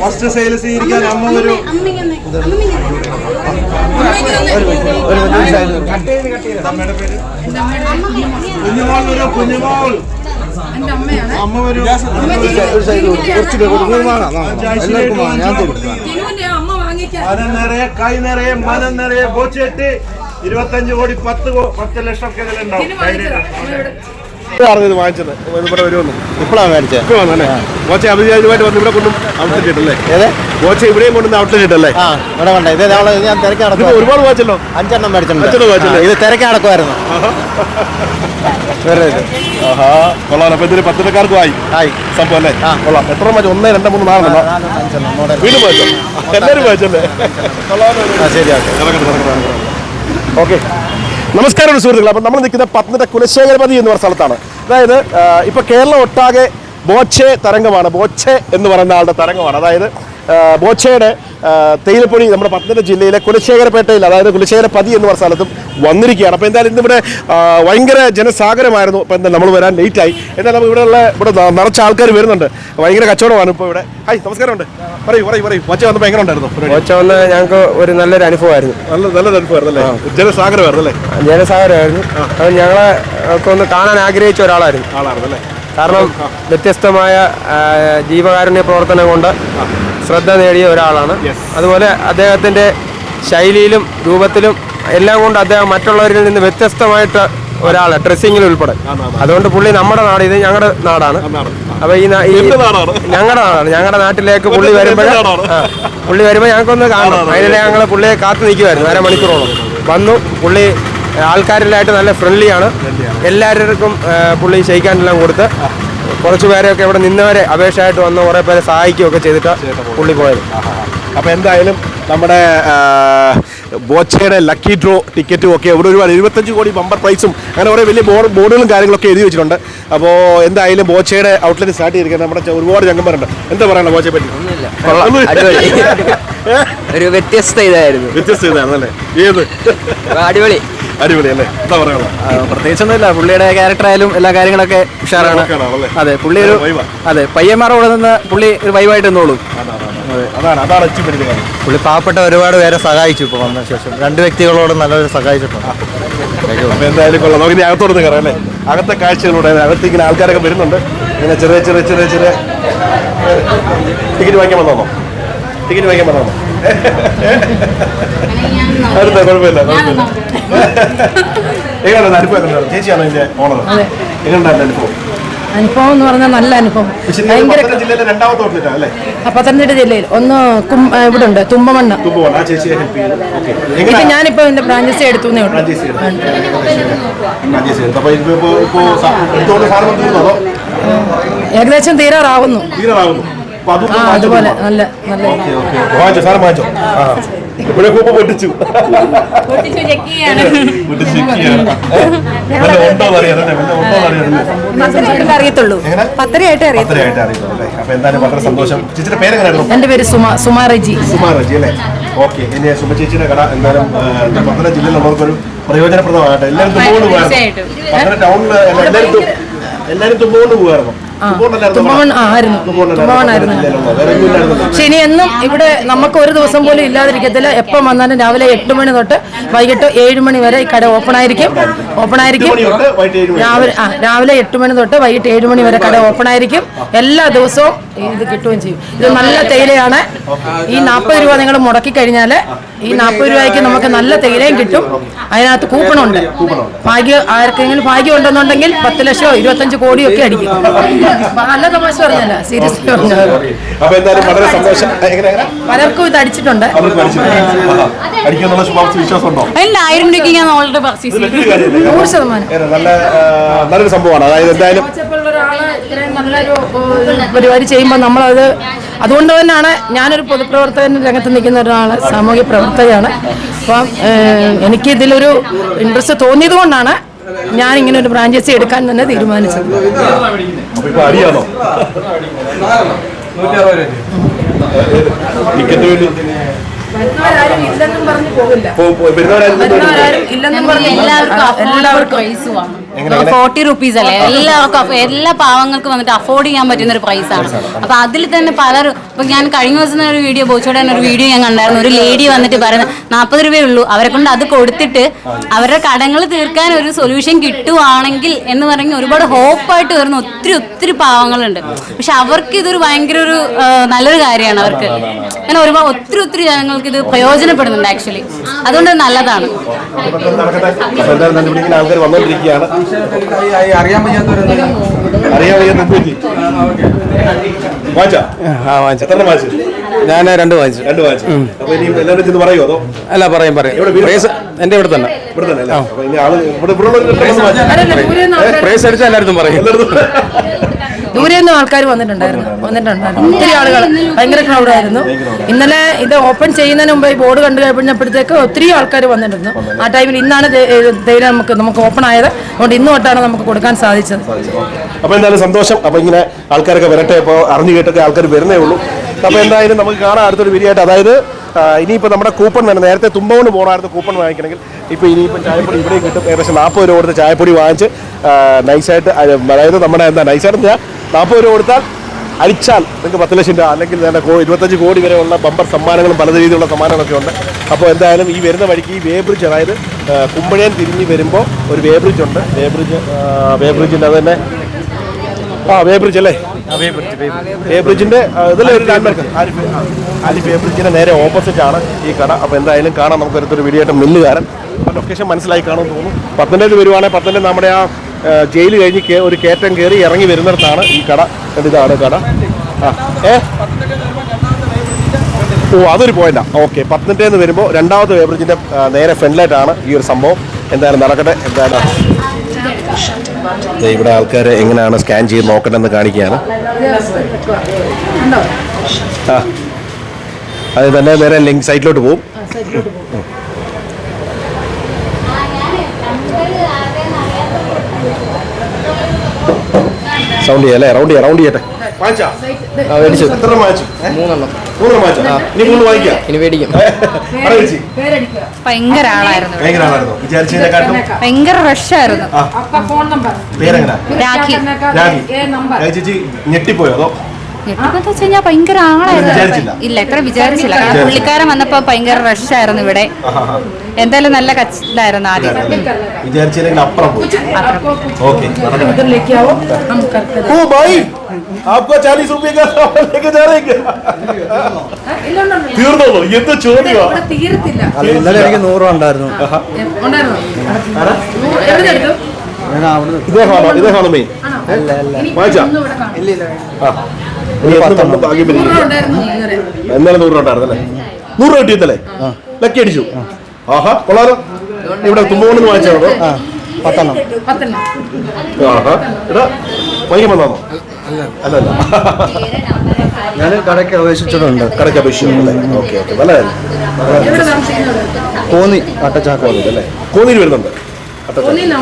First sale സ്വീകരിക്കാൻ അമ്മ ഒരു കുഞ്ഞുമോൾ ഒരു കുഞ്ഞുമോൾ അമ്മ വാങ്ങിക്കാൻ മനം നിറയെ കൈ നിറയെ മനം നിറയെ ബോച്ചെട്ട് ഇരുപത്തഞ്ച് കോടി പത്ത് പത്ത് ലക്ഷം ഒക്കെ ഇതിലുണ്ടാവും ജിനു വാങ്ങിച്ചതാ. ഇവിടെ വരുമെന്ന്. ഇപ്പോഴാണ് മേടിച്ചത്? ഇപ്പൊ വന്നല്ലേ ബോച്ച അഭിജാതമായിട്ട് വന്ന് ഇവിടെ കൊണ്ടും ഔട്ട്ലെറ്റ് ഇട്ടല്ലേ ഏത്? ബോച്ച ഇവിടെയും കൊണ്ടുവന്ന് ഔട്ട്ലെറ്റ് ഇട്ടല്ലേ ആ ഇവിടെ വേണ്ട ഇത് നമ്മൾ ഞാൻ തിരക്ക് ഇതിപ്പോ ഒരുപാട് വാച്ചല്ലോ. അഞ്ചെണ്ണം മേടിച്ചിട്ടുണ്ട്. അഞ്ചെണ്ണം മേടിച്ചില്ലേ? ഇത് തിരക്ക് നടക്കുമായിരുന്നു ആഹാ. കൊള്ളാം അപ്പൊ ഇതിന് ആയി. ആയി. സംഭവം അല്ലേ? ആ. കൊള്ളാം. എത്ര മാച്ച് ഒന്ന് രണ്ട് മൂന്ന് നാലെണ്ണം. വീണ്ടും വായിച്ചോ എല്ലാവരും വായിച്ചല്ലേ ആ ശരി ഓക്കെ ഓക്കെ. നമസ്കാരം സുഹൃത്തുക്കൾ അപ്പം നമ്മൾ നിൽക്കുന്ന പത്തനംതിട്ട കുലശേഖരപതി എന്ന് പറഞ്ഞ സ്ഥലത്താണ്. അതായത് ഇപ്പോൾ ഇപ്പൊ കേരളം ഒട്ടാകെ ബോച്ചെ തരംഗമാണ്. ബോച്ചെ എന്ന് പറയുന്ന ആളുടെ തരംഗമാണ്. അതായത് ബോച്ചയുടെ തേയിലപ്പൊടി നമ്മുടെ പത്തനംതിട്ട ജില്ലയിലെ കുലശേഖരപേട്ടയിൽ അതായത് കുലശേഖരപതി എന്ന് പറഞ്ഞ സ്ഥലത്തും വന്നിരിക്കുകയാണ്. അപ്പോൾ എന്തായാലും ഇന്നിവിടെ ഭയങ്കര ജനസാഗരമായിരുന്നു. അപ്പോൾ എന്തായാലും നമ്മൾ വരാൻ ലേറ്റായി എന്നാലും ഇവിടെ ഉള്ള ഇവിടെ നിറച്ച ആൾക്കാർ വരുന്നുണ്ട്. ഭയങ്കര കച്ചവടമാണ് ഇപ്പോൾ ഇവിടെ. ഹായ് നമസ്കാരമുണ്ട്. പറയൂ പറയൂ പറയൂ. ബോച്ച വന്നപ്പോൾ എങ്ങനെ ഉണ്ടായിരുന്നു? ഒച്ച വന്ന് ഞങ്ങൾക്ക് ഒരു നല്ലൊരു അനുഭവമായിരുന്നു. നല്ല നല്ലൊരു അനുഭവമായിരുന്നു അല്ലേ? ജനസാഗരമായിരുന്നു അല്ലേ? ജനസാഗരമായിരുന്നു. അത് ഞങ്ങളെ ഒക്കെ ഒന്ന് കാണാൻ ആഗ്രഹിച്ച ഒരാളായിരുന്നു. ആളായിരുന്നു അല്ലേ? കാരണം വ്യത്യസ്തമായ ജീവകാരുണ്യ പ്രവർത്തനം കൊണ്ട് ശ്രദ്ധ നേടിയ ഒരാളാണ്. അതുപോലെ അദ്ദേഹത്തിന്റെ ശൈലിയിലും രൂപത്തിലും എല്ലാം കൊണ്ട് അദ്ദേഹം മറ്റുള്ളവരിൽ നിന്ന് വ്യത്യസ്തമായിട്ട് ഒരാൾ ഡ്രസ്സിങ്ങിൽ ഉൾപ്പെടെ. അതുകൊണ്ട് പുള്ളി നമ്മുടെ നാട് ഇത് ഞങ്ങളുടെ നാടാണ്. നാട്. അപ്പൊ ഈ. ഞങ്ങളുടെ നാടാണ്. ഞങ്ങളുടെ നാട്ടിലേക്ക് പുള്ളി വരുമ്പോഴേ. പുള്ളി വരുമ്പോൾ ഞങ്ങൾക്കൊന്ന് കാണണം. അതിനെ ഞങ്ങൾ പുള്ളിയെ കാത്തു നിൽക്കുമായിരുന്നു അരമണിക്കൂറോളം വന്നു. പുള്ളി ആൾക്കാരിലായിട്ട് നല്ല ഫ്രണ്ട്ലിയാണ് എല്ലാവർക്കും പുള്ളി ഷെയ്ക്കാൻഡെല്ലാം കൊടുത്ത് കുറച്ച് പേരെയൊക്കെ ഇവിടെ നിന്നവരെ അപേക്ഷയായിട്ട് വന്ന് കുറേ പേരെ സഹായിക്കുകയൊക്കെ ചെയ്തിട്ട് പുള്ളി പോയത്. അപ്പോൾ എന്തായാലും നമ്മുടെ ബോച്ചയുടെ ലക്കി ഡ്രോ ടിക്കറ്റും ഒക്കെ ഇവിടെ ഒരുപാട് ഇരുപത്തഞ്ച് കോടി ബമ്പർ പ്രൈസും അങ്ങനെ കുറേ വലിയ ബോർഡ് ബോർഡുകളും കാര്യങ്ങളൊക്കെ എഴുതി വെച്ചിട്ടുണ്ട്. അപ്പോൾ എന്തായാലും ബോച്ചയുടെ ഔട്ട്ലെറ്റ് സ്റ്റാർട്ട് ചെയ്തിരിക്കുന്നത് നമ്മുടെ ഒരുപാട് ചങ്ങന്മാരുണ്ട്. എന്താ പറയണം ബോച്ചയെ പറ്റി? ഒന്നുമില്ല. ഒരു വ്യത്യസ്ത ഇതായിരുന്നു. വ്യത്യസ്ത ഇതാണല്ലേ ഏത്? അടിപൊളി. അടിപൊളി അല്ലേ? എന്താ പറയണം പ്രത്യേകിച്ചൊന്നുമില്ല പുള്ളിയുടെ ക്യാരക്ടർ ആയാലും എല്ലാ കാര്യങ്ങളൊക്കെ ഉഷാറാണ്. അതെ പുള്ളി ഒരു അതെ പയ്യന്മാരോട് നിന്ന് പുള്ളി ഒരു വൈവായിട്ട് നിന്നോളൂ. പുള്ളി പാവപ്പെട്ട ഒരുപാട് പേരെ സഹായിച്ചു ഇപ്പൊ വന്ന ശേഷം. രണ്ട് വ്യക്തികളോട് നല്ലൊരു സഹായിച്ചിട്ടുണ്ട്. എന്തായാലും കൊള്ളാം. നമുക്ക് ഇനി അകത്തോട്ട് കയറാം അല്ലേ? അകത്തെ കാഴ്ചകളോടെ അകത്ത് ഇങ്ങനെ ആൾക്കാരൊക്കെ വരുന്നുണ്ട്. ഇങ്ങനെ ചെറിയ ചെറിയ ചെറിയ ചെറിയ ടിക്കറ്റ് വാങ്ങിക്കാൻ വന്നോ? ടിക്കറ്റ് വാങ്ങിക്കാൻ വന്നോ? അടുത്ത കുഴപ്പമില്ല കുഴപ്പമില്ല. എങ്ങനെയാണ് അനുഭവം ചേച്ചിയാണോ ഇതിന്റെ ഓണർ? എങ്ങനെയുണ്ടായിരുന്നു അനുഭവം? അനുഭവം എന്ന് പറഞ്ഞാൽ നല്ല അനുഭവം. ഭയങ്കര പത്തനംതിട്ട ജില്ലയിൽ. ഒന്ന് ഇവിടെ ഉണ്ട് തുമ്പമണ്ണ്. എങ്ങനെയാണ് ഞാനിപ്പോ എന്റെ ബ്രാഞ്ചസ് എടുത്തു ഏകദേശം തീരാറാവുന്നു. തീരാറാവുന്നു. അതുപോലെ നല്ല നല്ല വാങ്ങിച്ചോ വാങ്ങിച്ചോ? ആ. ഇവിടെ കൂപ്പ് പൊട്ടിച്ചു. അറിയത്തുള്ളൂ. പത്തരയായിട്ടേ അറിയത്തുള്ളൂ. എന്റെ പേര് സുമ സുമാ റജി. സുമാ റജി അല്ലേ? ഓക്കെ ഇനി സുമ ചേച്ചിയുടെ കട എന്തായാലും പത്തനം ജില്ലയിൽ ഉള്ളവർക്കൊരു പ്രയോജനപ്രദമാകട്ടെ എല്ലാവരും തുമ്പോണ്ട് പോകാറുണ്ട്? പത്തനം ടൗണിൽ എല്ലാവരും എല്ലാവരും തുമ്പോണ്ട് പോകാറുണ്ട്? പക്ഷെ എന്നും ഇവിടെ നമുക്ക് ഒരു ദിവസം പോലും ഇല്ലാതിരിക്കത്തില്ല. എപ്പം വന്നാലും രാവിലെ എട്ട് മണി തൊട്ട് വൈകിട്ട് ഏഴ് മണി വരെ ഈ കട ഓപ്പൺ ആയിരിക്കും. ഓപ്പൺ ആയിരിക്കും. രാവിലെ ആ രാവിലെ എട്ട് മണി തൊട്ട് വൈകിട്ട് ഏഴ് മണി വരെ കട ഓപ്പൺ ആയിരിക്കും. എല്ലാ ദിവസവും ഇത് കിട്ടുകയും ചെയ്യും. ഇത് നല്ല തേയിലയാണ്. ഈ നാൽപ്പത് രൂപ നിങ്ങൾ മുടക്കി കഴിഞ്ഞാൽ ഈ നാൽപ്പത് രൂപയ്ക്ക് നമുക്ക് നല്ല തേയിലയും കിട്ടും. അതിനകത്ത് കൂപ്പണുണ്ട്. ഭാഗ്യം ആർക്കെങ്കിലും ഭാഗ്യം ഉണ്ടെന്നുണ്ടെങ്കിൽ പത്ത് ലക്ഷമോ ഇരുപത്തഞ്ച് കോടിയോ ഒക്കെ അടിക്കും. നല്ല തമാശ പറഞ്ഞല്ല. പറഞ്ഞത് അപ്പൊ എന്തായാലും വളരെ സന്തോഷം. പലർക്കും ഇത് അടിച്ചിട്ടുണ്ട്. അടിക്കുന്നുള്ള ശുഭാപ്തി ഇല്ല ആയിരം രൂപയ്ക്ക് ഞാൻ ഓൾറെഡി പർച്ചേസ് ഇത് വലിയൊരു നൂറ് ശതമാനം. നല്ല നല്ലൊരു സംഭവമാണ്. അതായത് എന്തായാലും നല്ലൊരു പരിപാടി ചെയ്യുമ്പോൾ നമ്മളത് അതുകൊണ്ട് തന്നെയാണ് ഞാനൊരു പൊതുപ്രവർത്തകൻ രംഗത്ത് നിൽക്കുന്ന ഒരാൾ സാമൂഹ്യ പ്രവർത്തകയാണ്. അപ്പം ഏഹ്, എനിക്ക് ഇതിലൊരു ഇൻട്രസ്റ്റ് തോന്നിയത് കൊണ്ടാണ് ഞാൻ ഇങ്ങനെ ഒരു ഫ്രാഞ്ചൈസി എടുക്കാൻ തന്നെ തീരുമാനിച്ചത്. ഇല്ലെന്നും പറഞ്ഞ് പോകില്ല പോ- പോ- വരുന്നവരാരും വരുന്നവരാരും ഇല്ലെന്നും പറഞ്ഞ് എല്ലാവർക്കും ഫോർട്ടി റുപ്പീസ് അല്ലേ? എല്ലാവർക്കും എല്ലാ പാവങ്ങൾക്കും വന്നിട്ട് അഫോർഡ് ചെയ്യാൻ പറ്റുന്ന ഒരു പ്രൈസ് ആണ്. അപ്പൊ അതിൽ തന്നെ പലരും ഇപ്പൊ ഞാൻ കഴിഞ്ഞ ദിവസം ഒരു വീഡിയോ ബോച്ചോടെ ഒരു വീഡിയോ ഞാൻ കണ്ടായിരുന്നു. ഒരു ലേഡി വന്നിട്ട് പറയുന്നത് നാൽപ്പത് രൂപയേ ഉള്ളൂ. അവരെ കൊണ്ട് അത് കൊടുത്തിട്ട് അവരുടെ കടങ്ങൾ തീർക്കാൻ ഒരു സൊല്യൂഷൻ കിട്ടുവാണെങ്കിൽ എന്ന് പറഞ്ഞ് ഒരുപാട് ഹോപ്പായിട്ട് വരുന്ന ഒത്തിരി ഒത്തിരി പാവങ്ങളുണ്ട്. പക്ഷെ അവർക്ക് ഇതൊരു ഭയങ്കര ഒരു നല്ലൊരു കാര്യമാണ് അവർക്ക്. അങ്ങനെ ഒരുപാട് ഒത്തിരി ഒത്തിരി ജനങ്ങൾക്ക് ഇത് പ്രയോജനപ്പെടുന്നുണ്ട് ആക്ച്വലി അതുകൊണ്ട് നല്ലതാണ്. ആൾക്കാർ വന്നുകൊണ്ടിരിക്കുകയാണ് അറിയാൻ വയ്യാത്തവരെന്താ? അറിയാൻ വയ്യ മുമ്പ് വാച്ചാ? ആ വാങ്ങിച്ചു എത്ര വാച്ച്? ഞാൻ രണ്ട് വാങ്ങിച്ചു രണ്ട് വാച്ച്. അപ്പൊ ഇനി എല്ലാവരും ചെന്ന് പറയുമോ അതോ? അല്ല പറയും പറയും? പ്രൈസ് എന്റെ ഇവിടെ തന്നെ. ഇവിടെ തന്നെ പ്രൈസ് അടിച്ചാൽ എല്ലായിടത്തും പറയും. ദൂരെ നിന്ന് ആൾക്കാർ വന്നിട്ടുണ്ടായിരുന്നു. വന്നിട്ടുണ്ടായിരുന്നു. ഒത്തിരി ആളുകൾ ഭയങ്കര ക്രൗഡായിരുന്നു ഇന്നലെ ഇത് ഓപ്പൺ ചെയ്യുന്നതിന് മുമ്പ് ഈ ബോർഡ് കണ്ടു കഴിഞ്ഞപ്പോഴത്തേക്ക് ഒത്തിരി ആൾക്കാർ വന്നിട്ടുണ്ടായിരുന്നു ആ ടൈമിൽ ഇന്നാണ് തേയില നമുക്ക് നമുക്ക് ഓപ്പൺ ആയത്. അതുകൊണ്ട് ഇന്ന് തൊട്ടാണ് നമുക്ക് കൊടുക്കാൻ സാധിച്ചത്. അപ്പൊ എന്തായാലും സന്തോഷം. അപ്പൊ ഇങ്ങനെ ആൾക്കാരൊക്കെ വരട്ടെ. ഇപ്പൊ അറിഞ്ഞു കേട്ടൊക്കെ ആൾക്കാർ വരുന്നേ ഉള്ളൂ. അപ്പൊ എന്തായാലും നമുക്ക് കാണാം അടുത്തൊരു വിരിയായിട്ട് അതായത് ഇനിയിപ്പോൾ നമ്മുടെ കൂപ്പൺ തന്നെ. നേരത്തെ തുമ്പോണ്ട് പോകണമായിരുന്നു കൂപ്പൺ വാങ്ങിക്കണമെങ്കിൽ. ഇപ്പോൾ ഇനിയിപ്പോൾ ചായപ്പൊടി ഇവിടെയും കിട്ടും. ഏകദേശം നാൽപ്പത് രൂപ കൊടുത്ത് ചായപ്പൊടി വാങ്ങിച്ച് നൈസായിട്ട് അത് അതായത് നമ്മുടെ എന്താ നൈസായിട്ട് ഞാൻ നാൽപ്പത് രൂപ കൊടുത്താൽ അടിച്ചാൽ നിങ്ങൾക്ക് പത്ത് ലക്ഷം രൂപ അല്ലെങ്കിൽ തന്നെ ഇരുപത്തഞ്ച് കോടി വരെയുള്ള ബമ്പർ സമ്മാനങ്ങളും പല രീതിയിലുള്ള സമ്മാനങ്ങളൊക്കെ ഉണ്ട്. അപ്പോൾ എന്തായാലും ഈ വരുന്ന വഴിക്ക് ഈ വേ ബ്രിഡ്ജ് അതായത് കുമ്പഴേൻ തിരിഞ്ഞ് വരുമ്പോൾ ഒരു വേ ബ്രിഡ്ജ് ഉണ്ട്. വേ ബ്രിഡ്ജ് വേ ബ്രിഡ്ജിന്റെ അത് തന്നെ ആ വേ ബ്രിഡ്ജ് അല്ലേ വേ ബ്രിഡ്ജിന്റെ ഇതിലെ ഒരു ലാൻഡ്മാർക്ക് ആലിഫ് വേ ബ്രിഡ്ജിന്റെ നേരെ ഓപ്പോസിറ്റ് ആണ് ഈ കട. അപ്പോൾ എന്തായാലും കാണാം. നമുക്ക് അടുത്തൊരു വീഡിയോ ആയിട്ട് മില്ലുകാരൻ. അപ്പോൾ ലൊക്കേഷൻ മനസ്സിലായി കാണുമെന്ന് തോന്നുന്നു. പത്തനംതിട്ട വരുവാണെങ്കിൽ പത്തനംതിട്ട നമ്മുടെ ആ ജയിൽ കഴിഞ്ഞ് ഒരു കയറ്റം കയറി ഇറങ്ങി വരുന്നിടത്താണ് ഈ കട. ഇതാണ് കട. ആ ഏ? ഓ അതൊരു പോയിന്റാണ് ഓക്കെ പത്തനംതിട്ടയിൽ എന്ന് വരുമ്പോൾ രണ്ടാമത്തെ വേബ്രിഡ്ജിന്റെ നേരെ ഫ്രണ്ടിലായിട്ടാണ് ഈ ഒരു സംഭവം. എന്തായാലും നടക്കട്ടെ. എന്തായാലും ദേ ഇവിടെ ആൾക്കാരെ എങ്ങനെയാണ് സ്കാൻ ചെയ്ത് നോക്കണമെന്ന് കാണിക്കുകയാണ്. ആ. അത് തന്നെ നേരെ ലിങ്ക് സൈറ്റിലോട്ട് പോകും സൗണ്ട് ചെയ്യാം റൗണ്ട് ചെയ്യാം റൗണ്ട് ചെയ്യട്ടെ. ഭയങ്കര ആളായിരുന്നു. ഭയങ്കര റഷായിരുന്നു ഫോൺ നമ്പർ പേരെങ്ങനാ? രാഖി. ഞെട്ടിപ്പോയോ അതോ? ഞെട്ടിപ്പെന്ന് വെച്ച് കഴിഞ്ഞാൽ ഭയങ്കര ആളായിരുന്നു വിചാരിച്ചില്ല? ഇല്ല എത്ര വിചാരിച്ചില്ല കാരണം പുള്ളിക്കാരൻ വന്നപ്പോ ഭയങ്കര റഷായിരുന്നു ഇവിടെ എന്തായാലും നല്ല കച്ചിലായിരുന്നു ആദ്യം വിചാരിച്ചതിനെങ്കിൽ അപ്പുറം പോയി ഓക്കെ इधर लेके आओ हम करते ओ भाई आपको चालीस रुपए का सामान लेके जा रहे हैं क्या? തീർന്നോളൂ എന്ത് ചോദ്യമാ തീരത്തില്ല അല്ല ഇന്നലെ എനിക്ക് നൂറ് രൂപ ഉണ്ടായിരുന്നു ഉണ്ടായിരുന്നോ എവിടെ എടുത്തു ഞാൻ അവിടുന്ന് ഇദ്ദേഹമാണോ ഇദ്ദേഹമാണോ മെയിൻ അല്ല അല്ല വായിച്ചാ ആ ഇനി എന്നും വന്ന് ഭാഗ്യം നൂറ് രൂപ ഉണ്ടായിരുന്നല്ലേ നൂറ് രൂപ കിട്ടിയതല്ലേ ലക്കി അടിച്ചു. ആഹാ കൊള്ളാലോ. ഇവിടെ തുമ്പോണ്ടെന്ന് വാങ്ങിച്ചാണോ ആ പത്തെണ്ണം. ആഹാ എടാ വാങ്ങിക്കാൻ വന്നാണോ അല്ലല്ല ഞാൻ കടയ്ക്ക് അപേക്ഷിച്ചിട്ടുണ്ട്. കടയ്ക്ക് അപേക്ഷിച്ചിട്ടുണ്ട്. Okay okay. നല്ലതല്ലേ കോന്നി അട്ടച്ചാക്കോ അല്ലേ കോന്നിയിൽ വരുന്നുണ്ട്. അട്ടച്ചാ. ഒന്നിനാ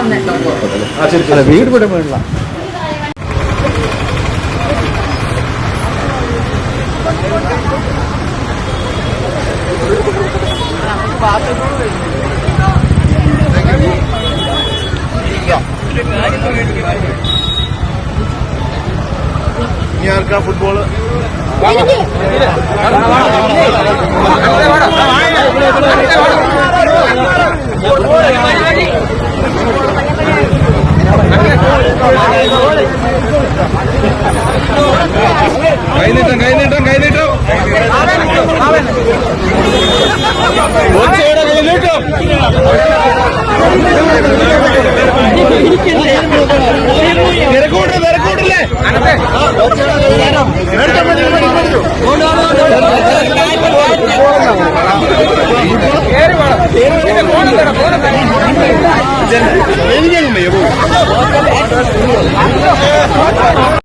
ആ ശരി ശരി. വീട് ഇവിടെ വേണ്ട ഇനി ആർക്കാ ഫുട്ബോൾ കൈനീട്ടം